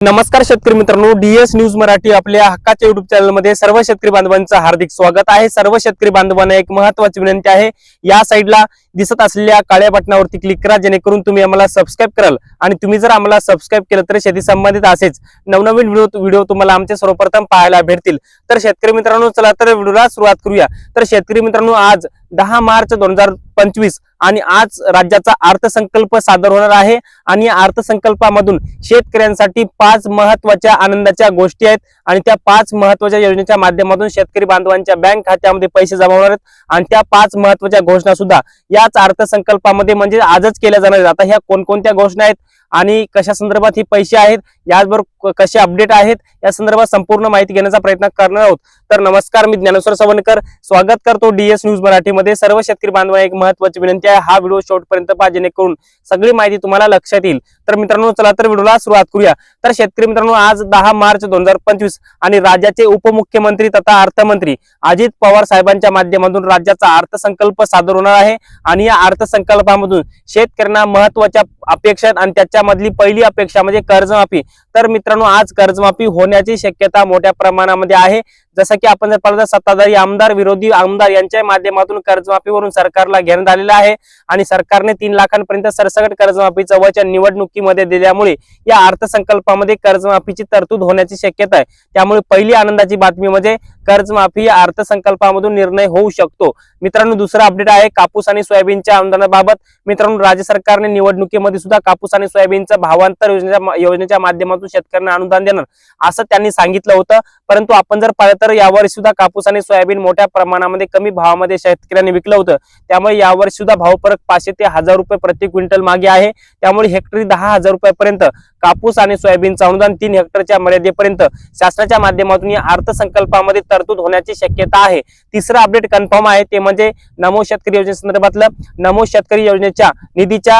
नमस्कार शेतकरी मित्रांनो डीएस न्यूज मराठी आपल्या हक्काच्या युट्यूब चॅनलमध्ये सर्व शेतकरी बांधवांचं हार्दिक स्वागत आहे. सर्व शेतकरी बांधवांना एक महत्वाची विनंती आहे. या साईडला दिसत असलेल्या काळ्या बटनावरती क्लिक करा जेणेकरून तुम्ही आम्हाला सबस्क्राईब कराल. आणि तुम्ही जर आम्हाला सबस्क्राईब केलं तर शेती संबंधित असेच नवनवीन व्हिडिओ व्हिडिओ तुम्हाला आमचे सर्वप्रथम पाहायला भेटतील. तर शेतकरी मित्रांनो चला तर व्हिडिओला सुरुवात करूया. तर शेतकरी मित्रांनो आज दहा मार्च दोन हजार पंचवीस. आणि आज राज्याचा अर्थसंकल्प सादर होणार आहे. आणि या अर्थसंकल्पामधून शेतकऱ्यांसाठी पाच महत्त्वाच्या आनंदाच्या गोष्टी आहेत. आणि त्या पाच महत्त्वाच्या योजनेच्या माध्यमातून शेतकरी बांधवांच्या बँक खात्यामध्ये पैसे जमा होणार आहेत. आणि त्या पाच महत्त्वाच्या घोषणा सुद्धा याच अर्थसंकल्पामध्ये म्हणजे आजच केल्या जाणार आहेत. आता ह्या कोणकोणत्या घोषणा आहेत? आणि कशा संदर्भात ही पैसे आहेत? याचबरोबर कसे अपडेट आहेत या संदर्भात संपूर्ण माहिती घेण्याचा प्रयत्न करणार आहोत. तर नमस्कार मी ज्ञानेश्वर सवनकर. स्वागत करतो डीएस न्यूज मराठीमध्ये. सर्व शेतकरी बांधवा एक महत्वाची विनंती आहे. हा व्हिडिओ शेवटपर्यंत पहा जेणेकरून सगळी माहिती तुम्हाला लक्षात येईल. तर मित्रांनो चला तर व्हिडिओला सुरुवात करूया. तर शेतकरी मित्रांनो आज दहा मार्च दोन हजार पंचवीस आणि राज्याचे उपमुख्यमंत्री तथा अर्थमंत्री अजित पवार साहेबांच्या माध्यमातून राज्याचा अर्थसंकल्प सादर होणार आहे. आणि या अर्थसंकल्पामधून शेतकऱ्यांना महत्त्वाच्या अपेक्षा आणि त्याच्यामधली पहिली अपेक्षा म्हणजे कर्जमाफी. तर मित्रांनो आज कर्जमाफी होण्याची शक्यता मोठ्या प्रमाणामध्ये आहे. जसं की आपण जर पाहिलं तर सत्ताधारी आमदार विरोधी आमदार यांच्या माध्यमातून कर्जमाफीवरून सरकारला घेण्यात आलेलं आहे आणि सरकारने तीन लाखांपर्यंत सरसकट कर्जमाफीचं वचन निवडणुकीमध्ये दिल्यामुळे या अर्थसंकल्पामध्ये कर्जमाफीची तरतूद होण्याची शक्यता आहे. त्यामुळे पहिली आनंदाची बातमी म्हणजे कर्जमाफी या अर्थसंकल्पामधून निर्णय होऊ शकतो. मित्रांनो दुसरा अपडेट आहे कापूस आणि सोयाबीनच्या अनुदानाबाबत. मित्रांनो राज्य सरकारने निवडणुकीमध्ये सुद्धा कापूस आणि सोयाबीनचं भावांतर योजनेच्या योजनेच्या माध्यमातून शेतकऱ्यांना अनुदान देणार असं त्यांनी सांगितलं होतं. परंतु आपण जर पाहिलं तर यावर्षी सुद्धा कापूस आणि सोयाबीन मोठ्या प्रमाणामध्ये कमी भावामध्ये शेतकऱ्यांनी विकलं होतं. त्यामुळे यावर्षी सुद्धा भाव फरक पाचशे ते हजार रुपये प्रति क्विंटल मागे आहे. त्यामुळे हेक्टरी दहा हजार रुपयापर्यंत कापूस आणि सोयाबीनचं अनुदान तीन हेक्टरच्या मर्यादेपर्यंत शासनाच्या माध्यमातून या अर्थसंकल्पामध्ये तरतूद होण्याची शक्यता आहे. तिसरं अपडेट कन्फर्म आहे ते म्हणजे नमो शेतकरी योजनेसंदर्भातलं नमो शेतकरी योजनेच्या निधीच्या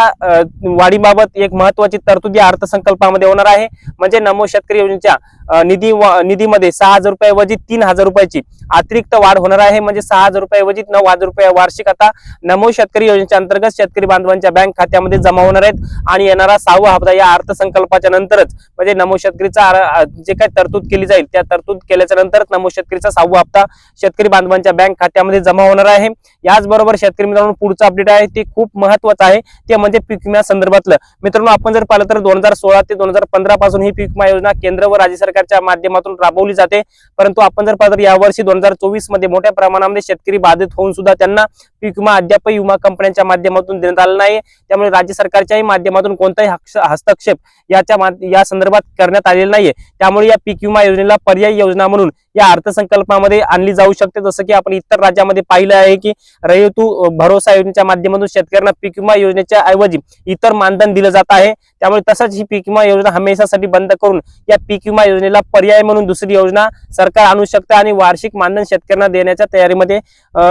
वाढीबाबत एक महत्वाची तरतूद या अर्थसंकल्पामध्ये होणार आहे. म्हणजे नमो शेतकरी योजनेच्या निधी निधीमध्ये सहा हजार रुपयाऐवजी तीन तीन हजार रुपयाची. अतिरिक्त वाढ होणार आहे म्हणजे सहा हजार रुपयाऐवजी नऊ हजार रुपये वार्षिक आता नमो शेतकरी योजनेच्या अंतर्गत शेतकरी बांधवांच्या बँक खात्यामध्ये जमा होणार आहेत. आणि येणारा सहावा हप्ता या अर्थसंकल्पाच्या नंतरच म्हणजे नमो शेतकरीचा जे काही तरतूद केली जाईल त्या तरतूद केल्याच्या नंतरच नमो शेतकरीचा सहावा हप्ता शेतकरी बांधवांच्या बँक खात्यामध्ये जमा होणार आहे. याचबरोबर शेतकरी मित्रांनो पुढचं अपडेट आहे ते खूप महत्वाचं आहे ते म्हणजे पीक विम्या संदर्भातलं. मित्रांनो आपण जर पाहिलं तर दोन हजार सोळा ते दोन हजार पंधरा पासून ही पीक विमा योजना केंद्र व राज्य सरकारच्या माध्यमातून राबवली जाते. परंतु आपण जर पाहिलं तर यावर्षी दोन हजार चोवीसमध्ये मोठ्या प्रमाणामध्ये शेतकरी बाधित होऊन सुद्धा त्यांना पीक विमा अद्याप विमा कंपन्यांच्या माध्यमातून देण्यात आला नाही त्यामुळे राज्य सरकारच्याही माध्यमातून कोणताही हक्ष- हस्तक्षेप याच्या या संदर्भात करण्यात आलेला नाहीये. त्यामुळे या पीक विमा योजनेला पर्यायी योजना म्हणून या अर्थसंकल्पामध्ये आणली जाऊ शकते. जसं की आपण इतर राज्यामध्ये पाहिलं आहे की रयतू भरोसा योजनेच्या माध्यमातून शेतकऱ्यांना पीक विमा योजनेच्या ऐवजी इतर मानधन दिलं जात आहे. त्यामुळे तसंच ही पीक विमा योजना हमेशासाठी बंद करून या पीक विमा योजनेला पर्याय म्हणून दुसरी योजना सरकार आणू शकते आणि वार्षिक मानधन शेतकऱ्यांना देण्याच्या तयारीमध्ये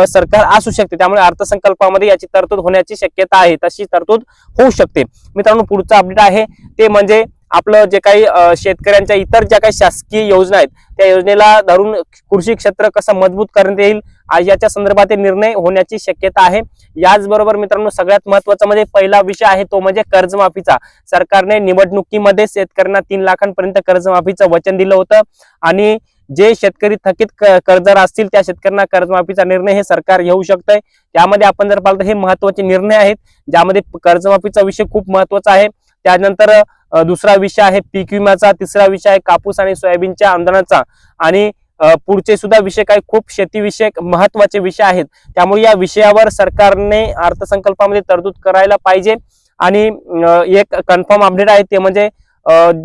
सरकार असू शकते. त्यामुळे अर्थसंकल्पामध्ये याची तरतूद होण्याची शक्यता आहे. तशी तरतूद होऊ शकते. मित्रांनो पुढचं अपडेट आहे. ते म्हणजे आपलं जे काही शेतकऱ्यांच्या इतर ज्या काही शासकीय योजना आहेत त्या योजनेला धरून कृषी क्षेत्र कसं मजबूत करण्यात येईल याच्या संदर्भात निर्णय होण्याची शक्यता आहे. याचबरोबर मित्रांनो सगळ्यात महत्त्वाचा म्हणजे पहिला विषय आहे तो म्हणजे कर्जमाफीचा. सरकारने निवडणुकीमध्ये शेतकऱ्यांना तीन लाखांपर्यंत कर्जमाफीचं वचन दिलं होतं आणि जे शेतकरी थकीत क- कर्जदार असतील त्या शेतकऱ्यांना कर्जमाफीचा निर्णय हे सरकार घेऊ शकतंय. त्यामध्ये आपण जर पाहिलं तर हे महत्त्वाचे निर्णय आहेत ज्यामध्ये कर्जमाफीचा विषय खूप महत्त्वाचा आहे. त्यानंतर दुसरा विषय आहे पीक विम्याचा तिसरा विषय आहे कापूस आणि सोयाबीनच्या आंदोलनाचा. आणि पुढचे सुद्धा विषय काही खूप शेतीविषयक महत्त्वाचे विषय आहेत. त्यामुळे या विषयावर सरकारने अर्थसंकल्पामध्ये तरतूद करायला पाहिजे. आणि एक कन्फर्म अपडेट आहे ते म्हणजे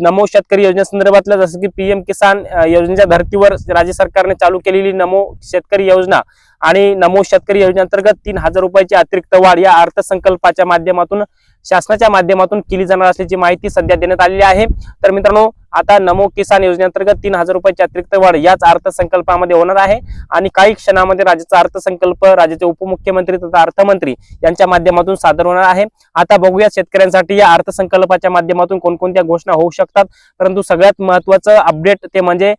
नमो शेतकरी योजनेसंदर्भातलं जसं की पीएम किसान योजनेच्या धर्तीवर राज्य सरकारने चालू केलेली नमो शेतकरी योजना आणि नमो शेतकरी योजनेअंतर्गत तीन हजार रुपयाची अतिरिक्त वाढ या अर्थसंकल्पाच्या माध्यमातून शासनाच्या माध्यमातून केली जाणार असल्याची माहिती सध्या देण्यात आलेली आहे. तर मित्रांनो आता नमो किसान योजनेअंतर्गत तीन हजार रुपयाची अतिरिक्त वाढ याच अर्थसंकल्पामध्ये होणार आहे. आणि काही क्षणामध्ये राज्याचा अर्थसंकल्प राज्याचे उपमुख्यमंत्री तथा अर्थमंत्री यांच्या माध्यमातून सादर होणार आहे. आता बघूया शेतकऱ्यांसाठी या अर्थसंकल्पाच्या माध्यमातून कोणकोणत्या घोषणा होऊ शकतात. परंतु सगळ्यात महत्वाचं अपडेट ते म्हणजे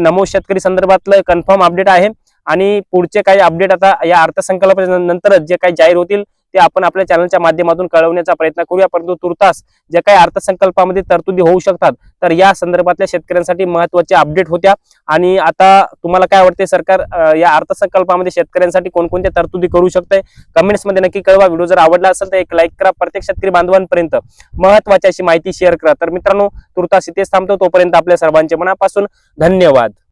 नमो शेतकरी संदर्भातलं कन्फर्म अपडेट आहे. आणि पुढचे काही अपडेट आता या अर्थसंकल्पाच्या नंतरच जे काही जाहीर होतील ते आपण आपल्या चॅनलच्या माध्यमातून कळवण्याचा प्रयत्न करूया. परंतु तुर्तास ज्या काही अर्थसंकल्पामध्ये तरतुदी होऊ शकतात तर या संदर्भातल्या शेतकऱ्यांसाठी महत्त्वाच्या अपडेट होत्या. आणि आता तुम्हाला काय वाटते सरकार या अर्थसंकल्पामध्ये शेतकऱ्यांसाठी कोणकोणत्या तरतुदी करू शकते कमेंट्समध्ये नक्की कळवा. व्हिडिओ जर आवडला असेल तर एक लाईक करा. प्रत्येक शेतकरी बांधवांपर्यंत महत्वाची अशी माहिती शेअर करा. तर मित्रांनो तुर्तास इथेच थांबतो. तोपर्यंत आपल्या सर्वांचे मनापासून धन्यवाद.